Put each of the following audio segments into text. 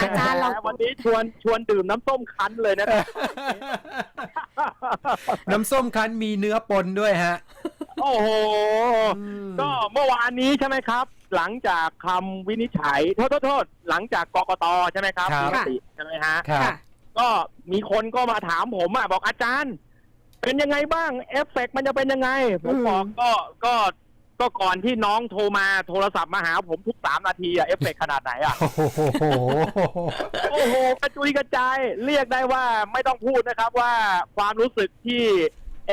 อาจารย์เรา วันนี้ชวนชวนดื่มน้ำส้มคั้นเลยนะครับ น้ำส้มคั้นมีเนื้อปนด้วยฮะ โอ้โห อืม ก็เมื่อวานนี้ใช่ไหมครับ หลังจากคำวินิจฉัย โทษโทษโทษหลังจากกกตใช่ไหมครับครับ มีมติใช่ไหมฮะ ครับ ค่ะ ก็มีคนก็มาถามผมอะบอกอาจารย์ เป็นยังไงบ้างเอฟเฟกต์มันจะเป็นยังไง ผมอืม บอกก็ก็ ก็ก่อนที่น้องโทรมาโทรศัพท์มาหาผมทุกสามนาทีอะเอฟเฟกต์ขนาดไหนอะโอ้โหโอ้โหกระจุยกระจาย เรียกได้ว่าไม่ต้องพูดนะครับว่าความรู้สึกที่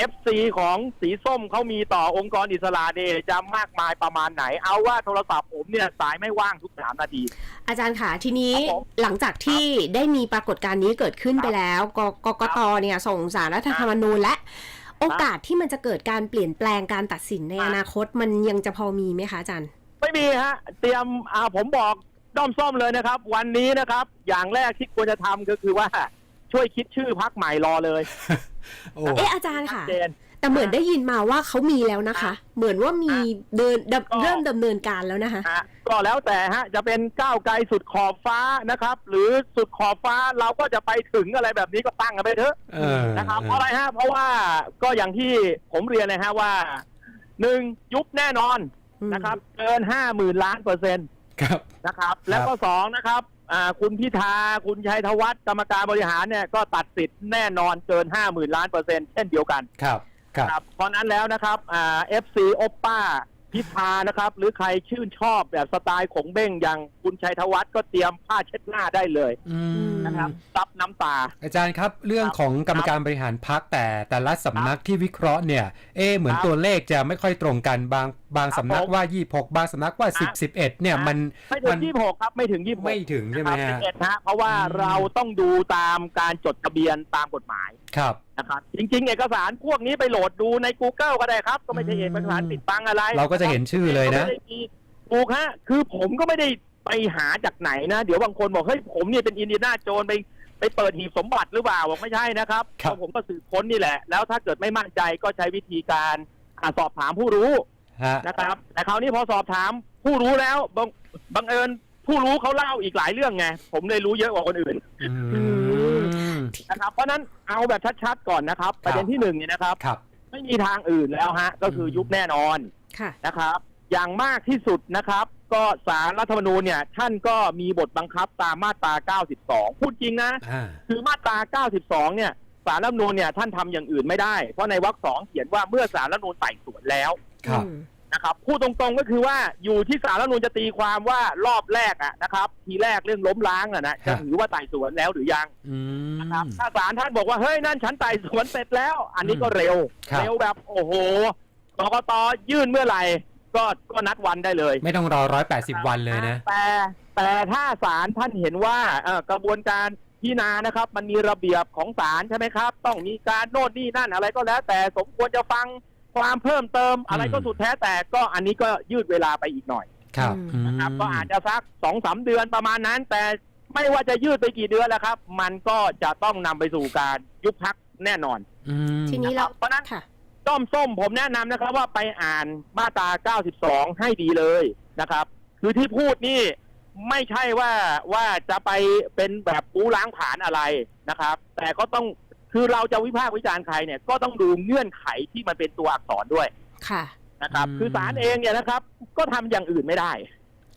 FC ของสีส้มเขามีต่อองค์กรอิสระเนี่ยจะมากมายประมาณไหน เอาว่าโทรศัพท์ผมเนี่ยสายไม่ว่างทุกสามนาที อาจารย์ค่ะทีนี้ครับผมหลังจากที่ได้มีปรากฏการณ์นี้เกิดขึ้นไปแล้วกกกตเนี่ยส่งสารรัฐธรรมนูญและ โอกาสที่มันจะเกิดการเปลี่ยนแปลงการตัดสินในครับอนาคตมันยังจะพอมีไหมคะอาจารย์ ไม่มีฮะ เตรียมอ่าผมบอกด้อมส้มเลยนะครับ วันนี้นะครับ อย่างแรกที่ควรจะทำก็คือว่า ช่วยคิดชื่อพักใหม่รอเลยโอ้เอ๊ะอาจารย์ค่ะเจน แต่เหมือนได้ยินมาว่าเขามีแล้วนะคะ เหมือนว่ามีเดินดำก็ เริ่มดำเนินการแล้วนะคะฮะก็แล้วแต่ฮะจะเป็นก้าวไกลสุดขอบฟ้านะครับ หรือสุดขอบฟ้าเราก็จะไปถึงอะไรแบบนี้ก็ตั้งกันไปเถอะ เออนะครับเพราะอะไรฮะเพราะว่าก็อย่างที่ผมเรียนเลยฮะว่าหนึ่งยุบแน่นอนอืมนะครับเกินห้าหมื่นล้านเปอร์เซ็นต์ครับ นะครับ แล้วก็สองนะครับอ่าคุณพิธาคุณชัยธวัฒน์กรรมการบริหารเนี่ยก็ตัดสิทธิ์แน่นอนเกินห้าหมื่นล้านเปอร์เซ็นต์เช่นเดียวกัน ครับ ครับครับเพราะนั้นแล้วนะครับอ่าเอฟซีโอปป้าพิธานะครับ หรือใครชื่นชอบแบบสไตล์ของเบ้งอย่างคุณชัยธวัฒน์ก็เตรียมผ้าเช็ดหน้าได้เลยอืมนะครับซับน้ำตา อาจารย์ครับ เรื่องครับของกรรมการบริหารพักแต่แต่ละสำนักที่วิเคราะห์เนี่ย เอะเหมือนครับตัวเลขจะไม่ค่อยตรงกันบางบางครับสำนักผมว่า 26 บางสำนักว่าครับ10 11 เนี่ยครับมันไม่ถึมังยี่หกครับ ไม่ถึงยี่หกไม่ถึงใช่ไหมนะครับฮะ11ฮะเพราะว่าอืมเราต้องดูตามการจดทะเบียนตามกฎหมายครับ นะครับจริง ๆ เอกสารพวกนี้ไปโหลดดูใน Google ก็ได้ครับ ก็ไม่ใช่อืมเอกสารปิดบังอะไรเราก็จะเห็นชื่อเลยนะก็ไม่ได้มีถูกฮะคือผมก็ไม่ได้ไปหาจากไหนนะ เดี๋ยวบางคนบอกเฮ้ยผมเนี่ยเป็นอินเดียนาโจนไปไปเปิดหีบสมบัติหรือเปล่าบอกไม่ใช่นะครับครับเพาะผมก็สืบค้นนี่แหละ แล้วถ้าเกิดไม่มั่นใจก็ใช้วิธีการอ่าสอบถามผู้รู้ฮะนะครับแต่คราวนี้พอสอบถามผู้รู้แล้วบังบังเอิญผู้รู้เขาเล่าอีกหลายเรื่องไง ผมเลยรู้เยอะกว่าคนอื่นอืม นะครับ เพราะฉะนั้นเอาแบบชัดๆก่อนนะครับ ประเด็นที่หนึ่งเนี่ยนะครับ ครับ ไม่มีทางอื่นแล้วฮะ ก็คือยุบแน่นอนค่ะ นะครับ อย่างมากที่สุดนะครับ ก็สารรัฐธรรมนูญเนี่ย ท่านก็มีบทบังคับตามมาตรา 92 พูดจริงนะ อ่า คือมาตรา 92 เนี่ยสารรัฐธรรมนูญเนี่ยท่านทำอย่างอื่นไม่ได้ เพราะในวรรคสองเขียนว่าเมื่อสารรัฐธรรมนูญไต่สวนแล้ว ครับ อืม นะครับพูดตรงๆก็คือว่าอยู่ที่สารรัฐธรรมนูญจะตีความว่ารอบแรกอะนะครับ ทีแรกเรื่องล้มล้างอะนะจะถือว่าไต่สวนแล้วหรือยังอืม นะครับถ้าศาลท่านบอกว่าเฮ้ยนั่นฉันไต่สวนเสร็จแล้ว อันนี้ก็เร็ว ครับ เร็วแบบโอ้โหกกตยื่นเมื่อไหร่ก็ก็นัดวันได้เลย ไม่ต้องรอ180วันเลยนะ แต่แต่ถ้าศาลท่านเห็นว่าเอ่อกระบวนการพิจารณานะครับ มันมีระเบียบของศาลใช่ไหมครับ ต้องมีการโน่นนี่นั่นอะไรก็แล้ว แต่สมควรจะฟัง ความเพิ่มเติมอะไรก็อืมสุดแท้แต่ก็อันนี้ก็ยืดเวลาไปอีกหน่อยครับอืมนะครับ ก็อาจจะสักสองสามเดือนประมาณนั้น แต่ไม่ว่าจะยืดไปกี่เดือนแล้วครับ มันก็จะต้องนำไปสู่การยุบพักแน่นอนอืมทีนี้เราเพราะฉะนั้นค่ะต้อมส้มผมแนะนำนะครับ ว่าไปอ่านมาตรา 92 ให้ดีเลยนะครับ คือที่พูดนี่ไม่ใช่ว่าว่าจะไปเป็นแบบปูล้างผลาญอะไรนะครับ แต่ก็ต้อง คือเราจะวิพากษ์วิจารณ์ใครเนี่ยก็ต้องดูเงื่อนไขที่มันเป็นตัวอักษรด้วยค่ะ นะครับ อืม คือศาลเองเนี่ยนะครับ ก็ทำอย่างอื่นไม่ได้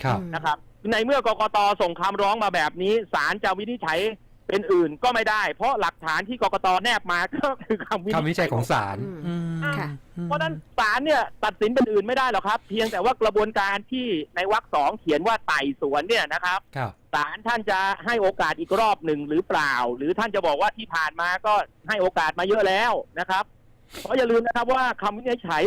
ครับอืมนะครับ ในเมื่อกกตส่งคำร้องมาแบบนี้ศาลจะวินิจฉัย เป็นอื่นก็ไม่ได้ เพราะหลักฐานที่กกตแนบมาก็คือคำวิคำวิจัยของศาลอืมอืมค่ะ เพราะฉะนั้นศาลเนี่ยตัดสินเป็นอื่นไม่ได้หรอกครับ เพียงแต่ว่ากระบวนการที่ในวรรคสองเขียนว่าไต่สวนเนี่ยนะครับ ครับ ศาลท่านจะให้โอกาสอีกรอบหนึ่งหรือเปล่า หรือท่านจะบอกว่าที่ผ่านมาก็ให้โอกาสมาเยอะแล้วนะครับ เพราะอย่าลืมนะครับว่าคำวินิจฉัย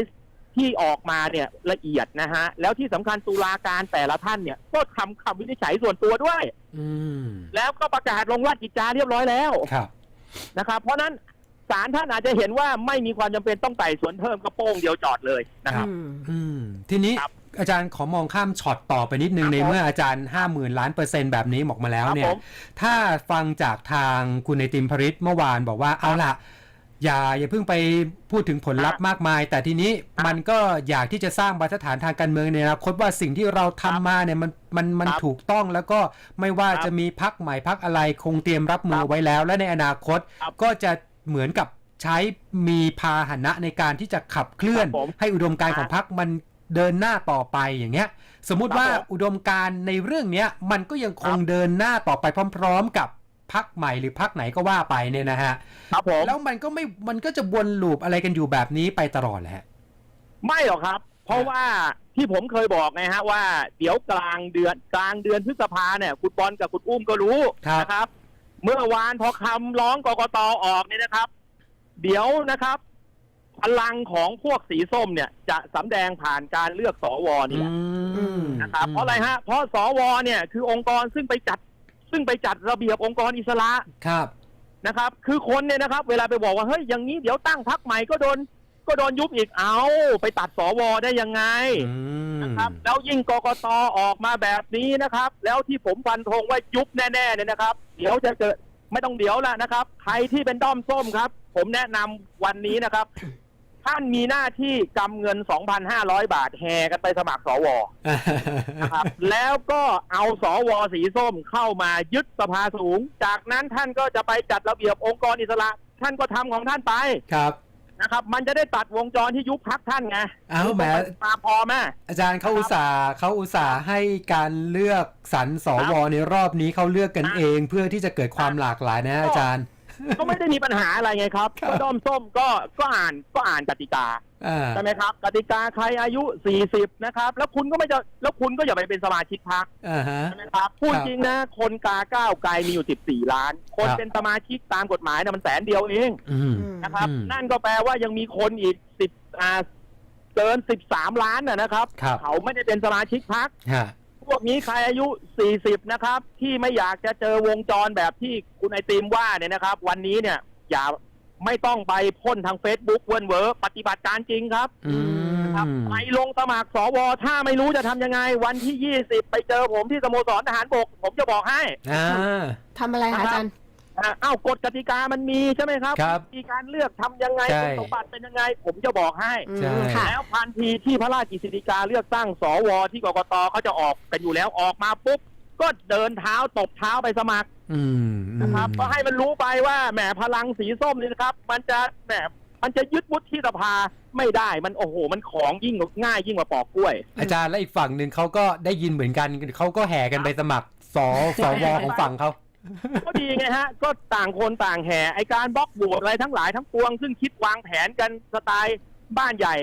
ที่ออกมาเนี่ยละเอียดนะฮะแล้วที่สำคัญตุลาการแต่ละท่านเนี่ยก็ทำคำวินิจฉัยส่วนตัวด้วย อืมแล้วก็ประกาศลงราชกิจจาเรียบร้อยแล้วครับ นะครับ เพราะฉะนั้นศาลท่านอาจจะเห็นว่าไม่มีความจำเป็นต้องไต่สวนเพิ่มกระโป้งเดียวจอดเลยนะครับ อืม อืม ทีนี้ครับอาจารย์ขอมองข้ามช็อตต่อไปนิดนึงครับในเมื่ออาจารย์ 5 0,000 ล้านเปอร์เซ็นต์แบบนี้ออกมาแล้วครับเนี่ผยมถ้าฟังจากทางคุณไอติมพริตเมื่อวานบอกว่าเอาล่ะ อย่าอย่าเพิ่งไปพูดถึงผลลัพธ์มากมาย แต่ทีนี้ครับมันก็อยากที่จะสร้างบรรทัดฐานทางการเมืองในอนาคตว่าสิ่งที่เราทำมาเนี่ยมันมันมันครับถูกต้องแล้วก็ไม่ว่าครับจะมีพักใหม่พักอะไรคงเตรียมรับมือครับไว้แล้ว และในอนาคตครับก็จะเหมือนกับใช้มีพาหนะในการที่จะขับเคลื่อนครับผมให้อุดมการณ์ของพรรคมันเดินหน้าต่อไปอย่างเงี้ย สมมุติว่าครับผมอุดมการณ์ในเรื่องเนี้ยมันก็ยังคงครับเดินหน้าต่อไปพร้อม ๆ กับ พรรคใหม่หรือพรรคไหนก็ว่าไปเนี่ยนะฮะครับผมแล้วมันก็ไม่มันก็จะวนลูปอะไรกันอยู่แบบนี้ไปตลอดแหละไม่หรอกครับ เพราะว่าที่ผมเคยบอกไงฮะว่าเดี๋ยวกลางเดือนกลางเดือนพฤษภาเนี่ยคุณบอลกับคุณอุ้มก็รู้ครับนะครับ เมื่อวานพอคำร้องกกตออกเนี่ยนะครับ เดี๋ยวนะครับพลังของพวกสีส้มเนี่ย จะสำแดงผ่านการเลือกสวนี่แหละอืมนะครับ เพราะอะไรฮะ เพราะสวเนี่ยคือองค์กรซึ่งไปจัด ซึ่งไปจัดระเบียบองค์กรอิสระครับนะครับ คือคนเนี่ยนะครับ เวลาไปบอกว่าเฮ้ยอย่างนี้เดี๋ยวตั้งพักใหม่ก็โดน ก็โดนยุบอีกเอาไปตัดสวได้ยังไงอืมนะครับ แล้วยิ่งกกตออกมาแบบนี้นะครับ แล้วที่ผมฟันธงว่ายุบแน่ๆเนี่ยนะครับ เดี๋ยวจะเกิดไม่ต้องเดี๋ยวละนะครับ ใครที่เป็นด้อมส้มครับ ผมแนะนำวันนี้นะครับ ท่านมีหน้าที่กำเงิน 2,500 บาทแห่กันไปสมัครสวนะครับ แล้วก็เอาสวสีส้มเข้ามายึดสภาสูง จากนั้นท่านก็จะไปจัดระเบียบองค์กรอิสระ ท่านก็ทำของท่านไปครับนะครับ มันจะได้ตัดวงจรที่ยุบพักท่านไงเอ้าแหมตามพอไหมอาจารย์เขาอุตส่าห์เขาอุตส่าห์ให้การเลือกสรรสวในรอบนี้เขาเลือกกันครับเอง เพื่อที่จะเกิดความหลากหลายนะอาจารย์ ก็ไม่ได้มีปัญหาอะไรไงครับครับ ก็ด้อมส้มก็ก็อ่านก็อ่านกติกาอ่าใช่ไหมครับ กติกาใครอายุ 40 นะครับ แล้วคุณก็ไม่จะแล้วคุณก็อย่าไปเป็นสมาชิกพรรค อ่าฮะ ใช่ไหมครับพูดครับจริงนะ คนกาก้าวไกลมีอยู่ 14 ล้าน คนครับ เป็นสมาชิกตามกฎหมายนะมันแสนเดียวเองอืม นะครับ อืมนั่นก็แปลว่ายังมีคนอีก 10อ่าเกิน 13 ล้านนะนะครับ ครับ เขาไม่ได้เป็นสมาชิกพรรคฮะ พวกนี้ใครอายุ 40 นะครับ ที่ไม่อยากจะเจอวงจรแบบที่คุณไอติมว่าเนี่ยนะครับ วันนี้เนี่ย อย่าไม่ต้องไปพ่นทาง Facebook เวิร์นเวอร์ปฏิบัติการจริงครับอืมครับไปลงสมัครสวถ้าไม่รู้จะทำยังไง วันที่ 20 ไปเจอผมที่สโมสรทหารบก ผมจะบอกให้ อ่า ทำอะไรคะอาจารย์ อ่าเอ้ากฎกติกามันมีใช่ไหมครับครับมีการเลือกทำยังไงใช่ คุณสมบัติเป็นยังไง ผมจะบอกให้ อืมใช่ ค่ะ แล้วพันทีที่พระราชกฤษฎีกาเลือกตั้งสวที่กกตเขาจะออกกันอยู่แล้วออกมาปุ๊บก็เดินเท้าตบเท้าไปสมัครอืมนะครับอืมก็ให้มันรู้ไปว่าแหมพลังสีส้มนี่นะครับ มันจะแหมมันจะยึดวุฒิสภาไม่ได้มันโอ้โห มันของยิ่งกว่าง่ายยิ่งกว่าปอกกล้วย อาจารย์และอีกฝั่งหนึ่งเขาก็ได้ยินเหมือนกันเขาก็แห่กันไปสมัครสสวของฝั่งเขา ก็ดีไงฮะ ก็ต่างคนต่างแห่ไอการบล็อกโหวตอะไรทั้งหลายทั้งปวง ซึ่งคิดวางแผนกันสไตล์บ้านใหญ่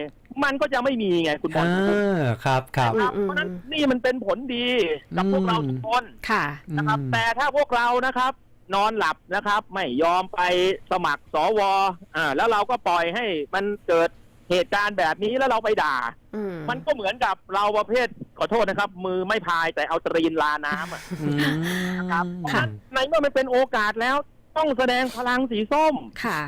มันก็จะไม่มีไงคุณบอลอ่าครับครับครับอืม เพราะฉะนั้นนี่มันเป็นผลดีกับพวกเราทุกคน ค่ะ นะครับอืม แต่ถ้าพวกเรานะครับ นอนหลับนะครับ ไม่ยอมไปสมัครสวอ่าแล้วเราก็ปล่อยให้มันเกิดเหตุการณ์แบบนี้แล้วเราไปด่า อืม มันก็เหมือนกับเราประเภท ขอโทษนะครับ มือไม่พายแต่เอาตรีนลาน้ำอะอืมครับเพราะฉะนั้นในเมื่อมันเป็นโอกาสแล้ว ต้องแสดงพลังสีส้มค่ะ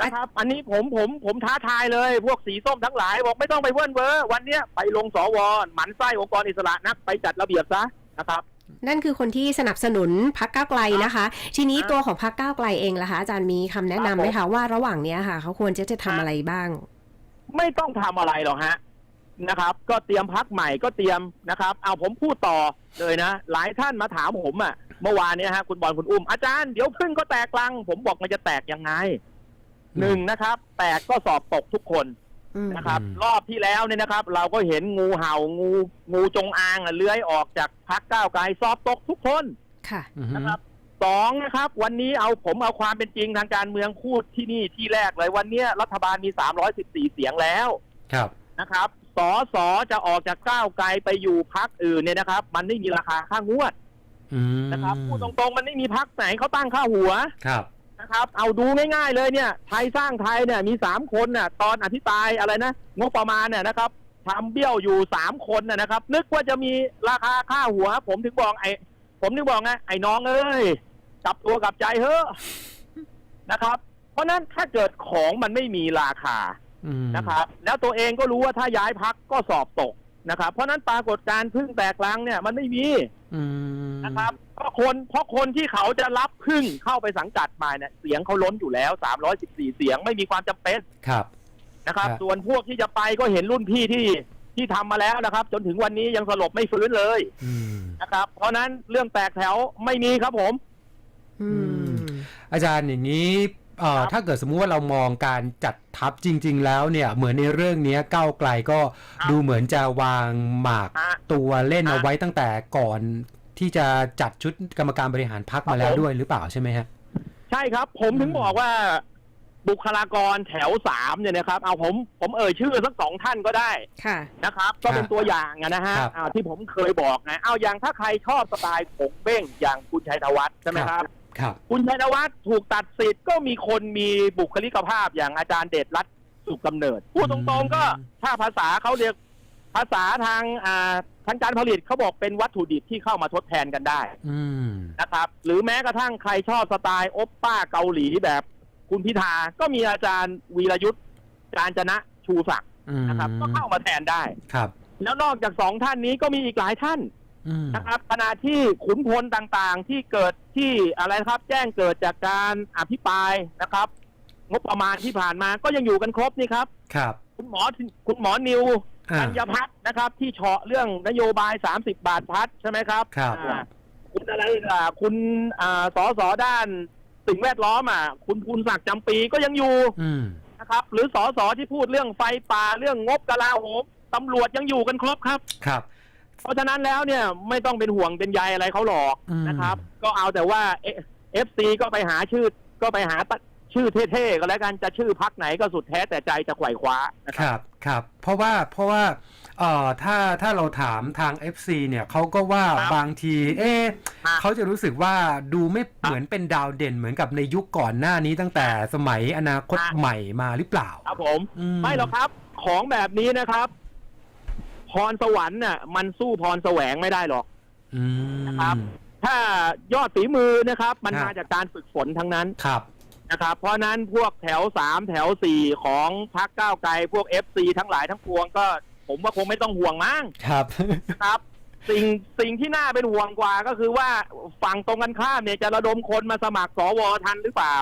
นะครับ อันนี้ผมผมผมท้าทายเลย พวกสีส้มทั้งหลาย บอกไม่ต้องไปเว่นเวอร์วันเนี้ยไปลงสวหมันไส้องค์กรอิสระนักไปจัดระเบียบซะนะครับ นั่นคือคนที่สนับสนุนพักก้าวไกลนะคะ ทีนี้ครับตัวของพักก้าวไกลเองล่ะคะอาจารย์มีคำแนะนำไหมครัคะบผมว่าระหว่างเนี้ยค่ะ เขาควรจะจะทำอะไรบ้าง ไม่ต้องทำอะไรหรอกฮะ นะครับ ก็เตรียมพักใหม่ก็เตรียมนะครับ เอาผมพูดต่อเลยนะ หลายท่านมาถามผมอะเมื่อวานเนี้ยฮะคุณบอลคุณอุ้มอาจารย์เดี๋ยวพึ่งก็แตกลัง ผมบอกมันจะแตกยังไงหนึ่งนะครับ แตกก็สอบตกทุกคนอืมนะครับอืมรอบที่แล้วเนี่ยนะครับ เราก็เห็นงูเห่างูงูจงอางอะเลื้อยออกจากพักก้าวไกลสอบตกทุกคนค่ะอืมนะครับสองนะครับ วันนี้เอาผมเอาความเป็นจริงทางการเมืองพูดที่นี่ที่แรกเลยวันเนี้ยรัฐบาลมี314เสียงแล้วครับนะครับ สอสอจะออกจากก้าวไกลไปอยู่พักอื่นเนี่ยนะครับ มันไม่มีราคาค่างวดอืมนะครับพูดตรงๆ มันไม่มีพักไหนเขาตั้งค่าหัวครับนะครับ เอาดูง่ายๆเลยเนี่ยไทยสร้างไทยเนี่ยมีสามคนน่ะ ตอนอภิปรายอะไรนะงบประมาณเนี่ยนะครับทำเบี้ยวอยู่สามคนน่ะนะครับ นึกว่าจะมีราคาค่าหัว ผมถึงบอกไอ้ผมถึงบอกไงไอ้น้องเอ้ยกลับตัวกลับใจเฮ้อะนะครับ เพราะฉะนั้นถ้าเกิดของมันไม่มีราคาอืม นะครับ แล้วตัวเองก็รู้ว่าถ้าย้ายพักก็สอบตกนะครับ เพราะฉะนั้นปรากฏการณ์พึ่งแตกรังเนี่ยมันไม่มีอืมนะครับเพราะคนเพราะคนที่เขาจะรับพึ่งเข้าไปสังกัดมาเนี่ยเสียงเขาล้นอยู่แล้ว314เสียงไม่มีความจำเป็นครับนะครับครับ ส่วนพวกที่จะไปก็เห็นรุ่นพี่ที่ที่ทำมาแล้วนะครับ จนถึงวันนี้ยังสลบไม่ฟื้นเลยอืมนะครับ เพราะฉะนั้นเรื่องแตกแถวไม่มีครับผม อืมอาจารย์อย่างนี้เอ่อครับ ถ้าเกิดสมมุติว่าเรามองการจัดทัพจริง ๆ แล้วเนี่ย เหมือนในเรื่องเนี้ยก้าวไกลก็ครับดูเหมือนจะวางหมากฮะตัวเล่นฮะเอาไว้ตั้งแต่ก่อนที่จะจัดชุดกรรมการบริหารพักครับมาแล้วผมด้วยหรือเปล่าใช่ไหมฮะ ใช่ครับ ผมถึงบอกว่าบุคลากรแถวสามเนี่ยนะครับ เอาผมผมเอ่ยชื่อสักสองท่านก็ได้ค่ะนะครับ ก็เป็นครับตัวอย่างอะนะฮะครับอ่าที่ผมเคยบอกไงเอาอย่างถ้าใครชอบสไตล์ผงเบ้งอย่างคุณชัยธวัฒน์ใช่ไหมครับ ครับ คุณชัยธวัฒน์ถูกตัดสิทธิ์ก็มีคนมีบุคลิกภาพอย่างอาจารย์เดชรัตน์สุขกำเนิด พูดตรงๆก็อืมถ้าภาษาเขาเรียกภาษาทางอ่าทางการผลิตเขาบอกเป็นวัตถุดิบที่เข้ามาทดแทนกันได้อืมนะครับ หรือแม้กระทั่งใครชอบสไตล์โอปป้าเกาหลีแบบคุณพิธาก็มีอาจารย์วีรยุทธ์การจนะชูศักดิ์อืมนะครับ ก็เข้ามาแทนได้ ครับ แล้วนอกจากสองท่านนี้ก็มีอีกหลายท่านอืม นะครับขณะที่ขุนพลต่างๆ ที่เกิดที่อะไรนะครับ แจ้งเกิดจากการอภิปรายนะครับ งบประมาณที่ผ่านมาก็ยังอยู่กันครบนี่ครับ ครับ คุณหมอคุณหมอนิวอ่ากัญญพัฒน์นะครับ ที่เฉาะเรื่องนโยบาย 30 บาทพัดใช่ไหมครับครับอ่าคุณอะไรอ่าคุณอ่าสอสอด้านสิ่งแวดล้อมอะคุณภูนศักดิ์จำปีก็ยังอยู่อืมนะครับ หรือสอสอที่พูดเรื่องไฟป่าเรื่องงบกลาโหมตำรวจยังอยู่กันครบครับ ครับ เพราะฉะนั้นแล้วเนี่ยไม่ต้องเป็นห่วงเป็นใยอะไรเขาหรอกอืม นะครับ ก็เอาแต่ว่าเอฟซีก็ไปหาชื่อก็ไปหาตัดชื่อเท่ๆก็แล้วกันจะชื่อพักไหนก็สุดแท้แต่ใจจะไขว่คว้านะคครับ รับครับ เพราะว่าเพราะว่าเอ่อถ้าถ้าเราถามทาง FC เนี่ยเขาก็ว่าครับบางที เอ๊ะครับเขาจะรู้สึกว่าดูไม่เหมือนเป็นดาวเด่นเหมือนกับในยุคก่อนหน้านี้ตั้งแต่สมัยอนาคตครับ ใหม่มาหรือเปล่า ครับผม อืไม่หรอกครับ ของแบบนี้นะครับ พรสวรรค์น่ะมันสู้พรแสวงไม่ได้หรอก อืมนะครับ ถ้ายอดฝีมือนะครับ มันครับมาจากการฝึกฝนทั้งนั้นครับ นะครับ เพราะนั้นพวกแถวสามแถวสี่ของพักก้าวไกลพวกเอฟซีทั้งหลายทั้งปวงก็ ผมว่าคงไม่ต้องห่วงมั้งครับครับ สิ่งสิ่งที่น่าเป็นห่วงกว่าก็คือว่าฝั่งตรงกันข้ามเนี่ยจะระดมคนมาสมัครสวทันหรือเปล่า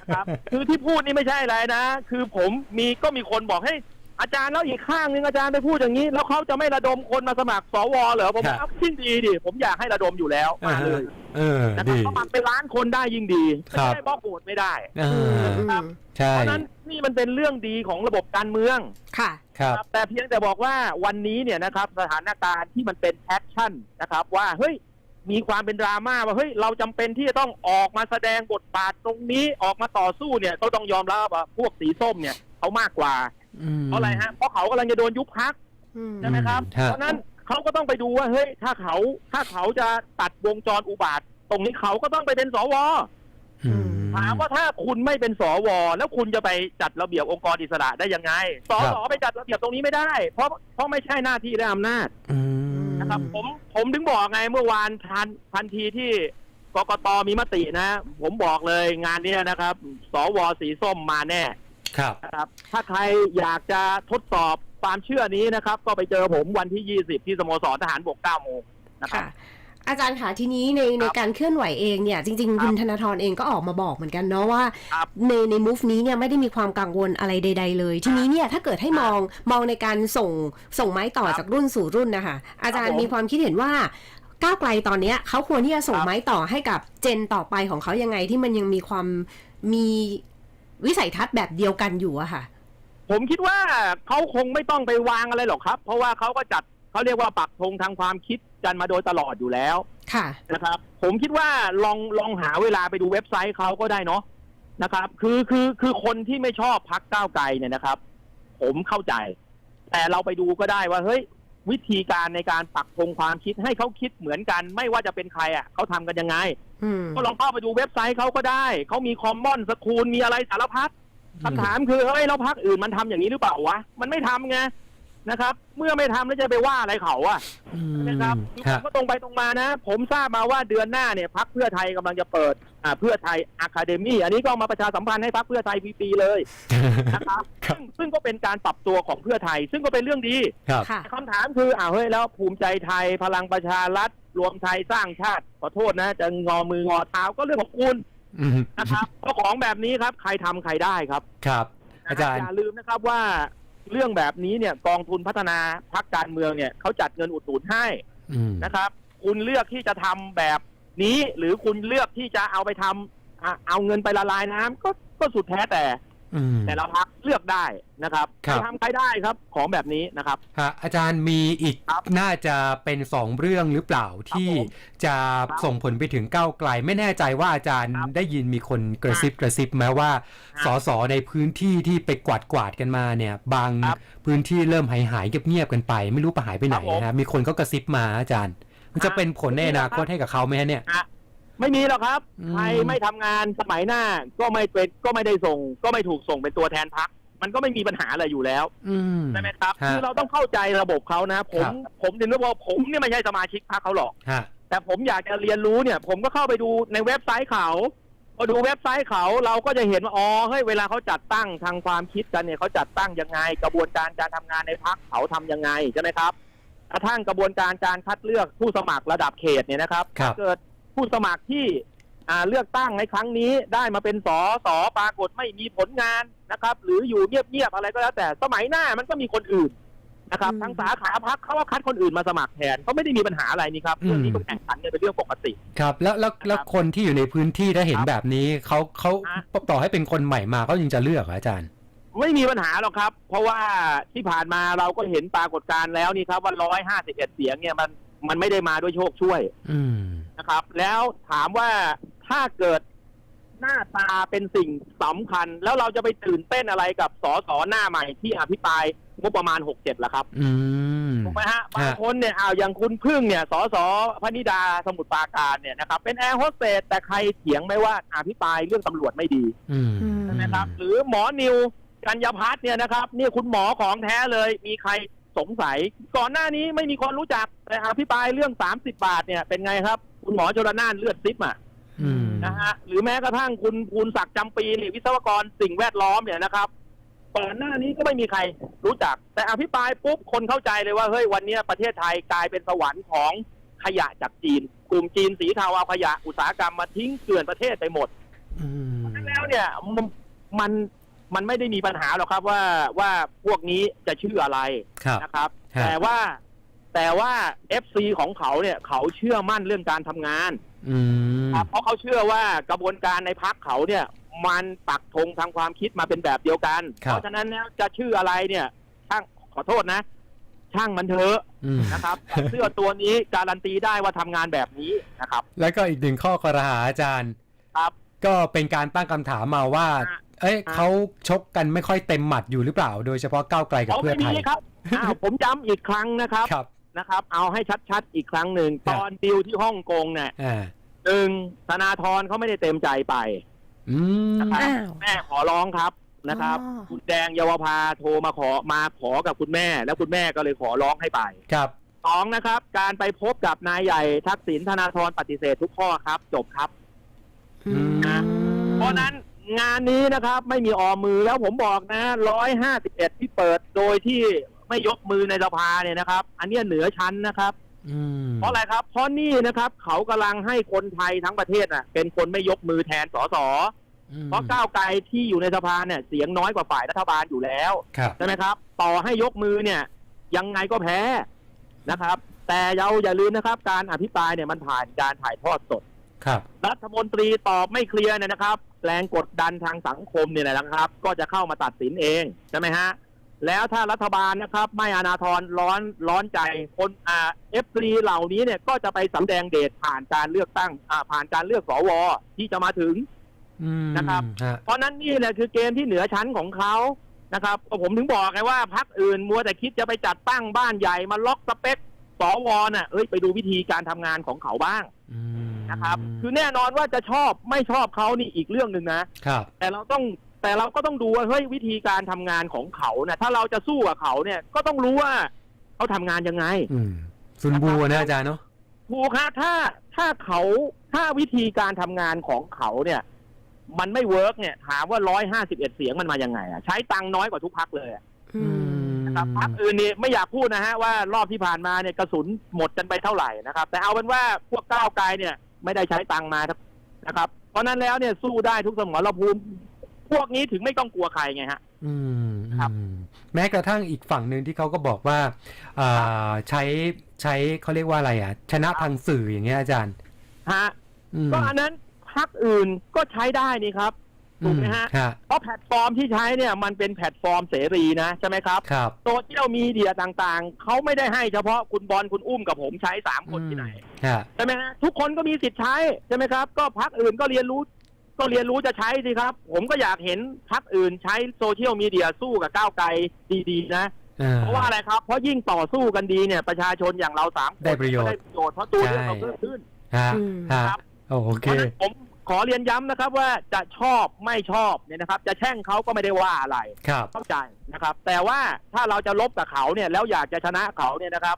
นะครับ คือที่พูดนี่ไม่ใช่อะไรนะ คือผมมีก็มีคนบอกให้ย อาจารย์แล้วอีกข้างนึงอาจารย์ไปพูดอย่างนี้ แล้วเขาจะไม่ระดมคนมาสมัครสวเหรอผมครับว่ายิ่งดีดิผมอยากให้ระดมอยู่แล้วมาเลยเออนะครับดี สมัครไปล้านคนได้ยิ่งดีครัไม่บได้บล็อกโหวตไม่ได้เออครับ ใช่เพราะฉะนั้นนี่มันเป็นเรื่องดีของระบบการเมือง ค่ะ ครับ ครับแต่เพียงแต่บอกว่าวันนี้เนี่ยนะครับสถานการณ์ที่มันเป็นแอคชั่นนะครับ ว่าเฮ้ยมีความเป็นดราม่าว่าเฮ้ยเราจำเป็นที่จะต้องออกมาแสดงบทบาทตรงนี้ออกมาต่อสู้เนี่ยก็ต้องยอมรับว่าพวกสีส้มเนี่ยเขามากกว่าอืม เพราะอะไรฮะเพราะเขากำลังจะโดนยุบพักอืมใช่ไหมครับฮะเพราะฉะนั้นเขาก็ต้องไปดูว่าเฮ้ยถ้าเขาถ้าเขาจะตัดวงจรอุบาท ตรงนี้เขาก็ต้องไปเป็นสวอืมถามว่าถ้าคุณไม่เป็นสว แล้วคุณจะไปจัดระเบียบองค์กรอิสระได้ยังไงสครับสไปจัดระเบียบตรงนี้ไม่ได้ เพราะเพราะไม่ใช่หน้าที่และอำนาจอืมนะครับ ผมผมถึงบอกไงเมื่อวานทันทันทีที่กกตมีมตินะ ผมบอกเลยงานเนี้ยนะครับ สวสีส้มมาแน่ ครับนะครับ ถ้าใครอยากจะทดสอบความเชื่อนี้นะครับ ก็ไปเจอผมวันที่ 20 ที่สโมสรทหารบก9โมงนะครับค่ะอาจารย์ค่ะทีนี้ในในการเคลื่อนไหวเองเนี่ย จริงๆ คุณธนาธรเองก็ออกมาบอกเหมือนกันเนาะว่าครับในในมูฟนี้เนี่ยไม่ได้มีความกังวลอะไรใด ๆ เลย ทีนี้เนี่ยถ้าเกิดให้มองมองในการส่งส่งไม้ต่อครับจากรุ่นสู่รุ่นนะคะอาจารครัย์บผมมีความคิดเห็นว่าก้าวไกลตอนเนี้ยเขาควรที่จะส่งครับไม้ต่อให้กับเจนต่อไปของเขายังไงที่มันยังมีความมี วิสัยทัศน์แบบเดียวกันอยู่อะค่ะ ผมคิดว่าเขาคงไม่ต้องไปวางอะไรหรอกครับ เพราะว่าเขาก็จัดเขาเรียกว่าปักธงทางความคิดกันมาโดยตลอดอยู่แล้วค่ะนะครับ ผมคิดว่าลองลองหาเวลาไปดูเว็บไซต์เขาก็ได้เนาะนะครับ คือคือคือคนที่ไม่ชอบพักก้าวไกลเนี่ยนะครับ ผมเข้าใจ แต่เราไปดูก็ได้ว่าเฮ้ย วิธีการในการปักธงความคิดให้เขาคิดเหมือนกัน ไม่ว่าจะเป็นใครอะเขาทำกันยังไงอืมก็ลองเข้าไปดูเว็บไซต์เขาก็ได้เขามีคอมมอนสคูลมีอะไรสารพัดคำถามคือเฮ้ยแล้วพักอื่นมันทำอย่างนี้หรือเปล่าวะมันไม่ทำไง นะครับ เมื่อไม่ทำแล้วจะไปว่าอะไรเขาอะอืมนะครับคือผมฮะก็ตรงไปตรงมานะ ผมทราบมาว่าเดือนหน้าเนี่ยพักเพื่อไทยกำลังจะเปิดอ่าเพื่อไทยอะคาเดมี่อันนี้ก็เอามาประชาสัมพันธ์ให้พักเพื่อไทยฟรีๆเลยนะครับครับซึ่งซึ่งก็เป็นการปรับตัวของเพื่อไทย ซึ่งก็เป็นเรื่องดี ครับ ค่ะ คำถามคืออ้าวเฮ้ยแล้วภูมิใจไทยพลังประชารัฐรวมไทยสร้างชาติ ขอโทษนะ จะงอมืองอเท้าก็เรื่องของคุณอืมนะครับ เพราะของแบบนี้ครับ ใครทำใครได้ครับครับ อาจารย์ อย่าลืมนะครับว่า เรื่องแบบนี้เนี่ยกองทุนพัฒนาพักการเมืองเนี่ยเขาจัดเงินอุดหนุนให้อืมนะครับ คุณเลือกที่จะทำแบบนี้ หรือคุณเลือกที่จะเอาไปทำอะเอาเงินไปละลายน้ำก็ก็สุดแท้แต่อืม แต่ละพักเลือกได้นะครับครัใครบทำใครได้ครับของแบบนี้นะครับฮะอาจารย์มีอีกครับน่าจะเป็นสองเรื่องหรือเปล่าที่ผมจะครับส่งผลไปถึงก้าวไกล ไม่แน่ใจว่าอาจารย์ครับได้ยินมีคนกระซิบกระซิบไหมว่าครับสสในพื้นที่ที่ไปกวาดกวาดๆกันมาเนี่ย บางครับพื้นที่เริ่มหายหายๆเงียบๆกันไป ไม่รู้ไปหายไปไหนครับผมนะฮะมีคนก็กระซิบมาอาจารย์ มันจะเป็นผลในอนาคตให้กับเขาไหมฮะเนี่ยอะ ไม่มีหรอกครับ อืม ใครไม่ทำงานสมัยหน้าก็ไม่เป็นก็ไม่ได้ส่ง ก็ไม่ถูกส่งเป็นตัวแทนพัก มันก็ไม่มีปัญหาอะไรอยู่แล้วอืม ใช่ไหมครับฮะคือเราต้องเข้าใจระบบเขานะ ผม ครับ ผมถึงได้บอกว่าผมเนี่ยไม่ใช่สมาชิกพรรคเขาหรอก ฮะ แต่ผมอยากจะเรียนรู้เนี่ย ผมก็เข้าไปดูในเว็บไซต์เขาพอดูเว็บไซต์เขาเราก็จะเห็นว่าอ๋อเฮ้ยเวลาเขาจัดตั้งทางความคิดกันเนี่ยเขาจัดตั้งยังไง กระบวนการการทำงานในพักเขาทำยังไงใช่ไหมครับกระทั่งกระบวนการการคัดเลือกผู้สมัครระดับเขตเนี่ยนะครับครับ ถ้าเกิด ผู้สมัครที่อ่าเลือกตั้งในครั้งนี้ได้มาเป็นสอสอปรากฏไม่มีผลงานนะครับ หรืออยู่เงียบๆอะไรก็แล้ว แต่สมัยหน้ามันก็มีคนอื่นนะครับอืมทั้งสาขาพักเขาก็คัดคนอื่นมาสมัครแทนเขาไม่ได้มีปัญหาอะไรนี่ครับเรื่องนี้ก็แข่งขันกันเป็นเรื่องปกติ ครับ แล้วแล้วแล้วนะครับคนที่อยู่ในพื้นที่ถ้าเห็นครับแบบนี้เขาเขาฮะต่อให้เป็นคนใหม่มาเขายังจะเลือกเหรออาจารย์ ไม่มีปัญหาหรอกครับ เพราะว่าที่ผ่านมาเราก็เห็นปรากฏการณ์แล้วนี่ครับว่าร้อยห้าสิบเอ็ดเสียงเนี่ยมันมันไม่ได้มาด้วยโชคช่วย อืม นะครับ แล้วถามว่าถ้าเกิดหน้าตาเป็นสิ่งสำคัญ แล้วเราจะไปตื่นเต้นอะไรกับสสหน้าใหม่ที่อภิปรายงบประมาณหกเจ็ดล่ะครับอืมถูกไหมฮะบางคนเนี่ยอ้าวอย่างคุณพึ่งเนี่ยสสพนิดาสมุทรปราการเนี่ยนะครับ เป็นแอร์โฮสเตสแต่ใครเถียงไหมว่าอภิปรายเรื่องตำรวจไม่ดีอืมอืมใช่ไหมครับ หรือหมอนิวกัญญาพัฒน์เนี่ยนะครับนี่คุณหมอของแท้เลยมีใครสงสัย ก่อนหน้านี้ไม่มีคนรู้จักแต่อภิปรายเรื่อง30บาทเนี่ยเป็นไงครับ คุณหมอชลนานเลือดซิปอะอืมนะฮะหรือแม้กระทั่งคุณภูนศักดิ์จำปีนี่วิศวกรสิ่งแวดล้อมเนี่ยนะครับก่อนหน้านี้ก็ไม่มีใครรู้จัก แต่อภิปรายปุ๊บคนเข้าใจเลยว่าเฮ้ยวันเนี้ยประเทศไทยกลายเป็นสวรรค์ของขยะจากจีน กลุ่มจีนสีเทาเอาขยะอุตสาหกรรมมาทิ้งเกลื่อนประเทศไปหมดอืมฉะนั้นแล้วเนี่ยมันมันมันไม่ได้มีปัญหาหรอกครับว่าว่าพวกนี้จะชื่ออะไรครับนะครับฮะแต่ว่า แต่ว่า FC ของเขาเนี่ยเขาเชื่อมั่นเรื่องการทำงานอืมครับเพราะเขาเชื่อว่ากระบวนการในพักเขาเนี่ย มันปักธงทางความคิดมาเป็นแบบเดียวกัน ครับ เพราะฉะนั้นแล้วจะชื่ออะไรเนี่ยช่างขอโทษนะ ช่างมันเถอะอืม นะครับ แต่เสื้อตัวนี้การันตีได้ว่าทำงานแบบนี้นะครับ แล้วก็อีกหนึ่งข้อกระหาอาจารย์ ครับ ก็เป็นการตั้งคำถามมาว่าฮะเอ้ยฮะเขาชกกันไม่ค่อยเต็มหมัดอยู่หรือเปล่า โดยเฉพาะก้าวไกลกับเขาเพื่อไม่ไทมีย ครับอ้าวผมย้ำอีกครั้งนะครับ ครับ นะครับ เอาให้ชัดๆอีกครั้งหนึ่งครัตบอนดิวที่ฮ่องกงเนี่ยอ่าหนึ่งธนาธรเขาไม่ได้เต็มใจไปอืมนะครับอ้าว แม่ขอร้องครับนะครับ อ๋อ คุณแดงเยาวภาโทรมาขอมาขอกับคุณแม่ แล้วคุณแม่ก็เลยขอร้องให้ไปครับ สองนะครับ การไปพบกับนายใหญ่ทักษิณธนาธรปฏิเสธทุกข้อครับ จบครับ อืม นะ เพราะฉะนั้นงานนี้นะครับ ไม่มีออมมือแล้วผมบอกนะร้อยห้าสิบเอ็ดที่เปิดโดยที่ ไม่ยกมือในสภาเนี่ยนะครับ อันเนี้ยเหนือชั้นนะครับ อืมเพราะอะไรครับ เพราะนี่นะครับ เขากำลังให้คนไทยทั้งประเทศน่ะ เป็นคนไม่ยกมือแทนสสอืมเพราะก้าวไกลที่อยู่ในสภาเนี่ย เสียงน้อยกว่าฝ่ายรัฐบาลอยู่แล้วครับ ใช่ไหมครับ ต่อให้ยกมือเนี่ย ยังไงก็แพ้นะครับ แต่เราอย่าลืมนะครับ การอภิปรายเนี่ยมันผ่านการถ่ายทอดสด ครับ รัฐมนตรีตอบไม่เคลียร์เนี่ยนะครับ แรงกดดันทางสังคมเนี่ยนะครับ ก็จะเข้ามาตัดสินเองใช่ไหมฮะ แล้วถ้ารัฐบาลนะครับ ไม่อนาทรร้อนร้อนใจคนอ่าเอฟซีเหล่านี้เนี่ยก็จะไปสำแดงเดชผ่านการเลือกตั้งอ่าผ่านการเลือกสวที่จะมาถึงอืมนะครับฮะเพราะนั้นนี่แหละคือเกมที่เหนือชั้นของเขานะครับก็ผมถึงบอกไงว่าพักอื่นมัวแต่คิดจะไปจัดตั้งบ้านใหญ่มาล็อกสเปคสวน่ะเอ้ยไปดูวิธีการทำงานของเขาบ้างอืมนะครับ คือแน่นอนว่าจะชอบไม่ชอบเขานี่อีกเรื่องหนึ่งนะครับแต่เราต้อง แต่เราก็ต้องดูว่าเฮ้ยวิธีการทำงานของเขาเนี่ยถ้าเราจะสู้กับเขาเนี่ยก็ต้องรู้ว่าเขาทำงานยังไง อืมซุนบูนะอาจารย์เนาะถูกครับถ้าถ้าเขาถ้าวิธีการทำงานของเขาเนี่ย มันไม่เวิร์กเนี่ย ถามว่าร้อยห้าสิบเอ็ดเสียงมันมายังไงอะใช้ตังค์น้อยกว่าทุกพักเลยอะอืมนะครับพักอื่นนี่ไม่อยากพูดนะฮะว่ารอบที่ผ่านมาเนี่ยกระสุนหมดกันไปเท่าไหร่นะครับ แต่เอาเป็นว่าพวกก้าวไกลเนี่ย ไม่ได้ใช้ตังค์มาครับนะครับ เพราะฉะนั้นแล้วเนี่ยสู้ได้ทุกสมรภูมิพ วกนี้ถึงไม่ต้องกลัวใครไงฮะ อืมครับอืมแม้กระทั่งอีกฝั่งหนึ่งที่เขาก็บอกว่าอ่าใช้ใช้เขาเรียกว่าอะไรอะ ชนะทางสื่ออย่างเงี้ยอาจารย์ฮะอืมก็อันนั้นพักอื่นก็ใช้ได้นี่ครับถูกไหมฮะครับเพราะแพลตฟอร์มที่ใช้เนี่ยมันเป็นแพลตฟอร์มเสรีนะใช่ไหมครับครับโซเชียลมีเดียต่างๆ เขาไม่ได้ให้เฉพาะคุณบอลคุณอุ้มกับผมใช้สามคนที่ไหนฮะใช่ไหมฮะทุกคนก็มีสิทธิ์ใช้ใช่ไหมครับ ก็พักอื่นก็เรียนรู้ ก็เรียนรู้จะใช้สิครับ ผมก็อยากเห็นพักอื่นใช้โซเชียลมีเดียสู้กับก้าวไกลดีๆ นะอ่เพราะว่าอะไรครับ เพราะยิ่งต่อสู้กันดีเนี่ยประชาชนอย่างเราสามคนได้ประโยชน์ก็ได้ประโยชน์เพราะตัวเรื่องใช่เราเพิ่มขึ้นฮะอืมฮะครับโอเคเพราะฉะนั้นผมขอเรียนย้ำนะครับว่าจะชอบไม่ชอบเนี่ยนะครับ จะแช่งเขาก็ไม่ได้ว่าอะไรครับเข้าใจนะครับ แต่ว่าถ้าเราจะลบกับเขาเนี่ยแล้วอยากจะชนะเขาเนี่ยนะครับ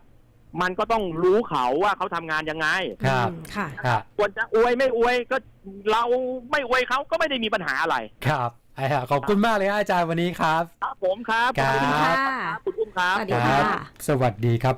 มันก็ต้องรู้เขาว่าเขาทำงานยังไง ครับอืมค่ะ ครับ ควรจะอวยไม่อวยก็เราไม่อวยเขาก็ไม่ได้มีปัญหาอะไร ครับไอ้ฮะขอบคุณมากเลยฮะอาจารย์วันนี้ครับ ครับผมครับครับขอบคุณครับ คุณอุ้มครับ สวัสดีค่ะ สวัสดีครับ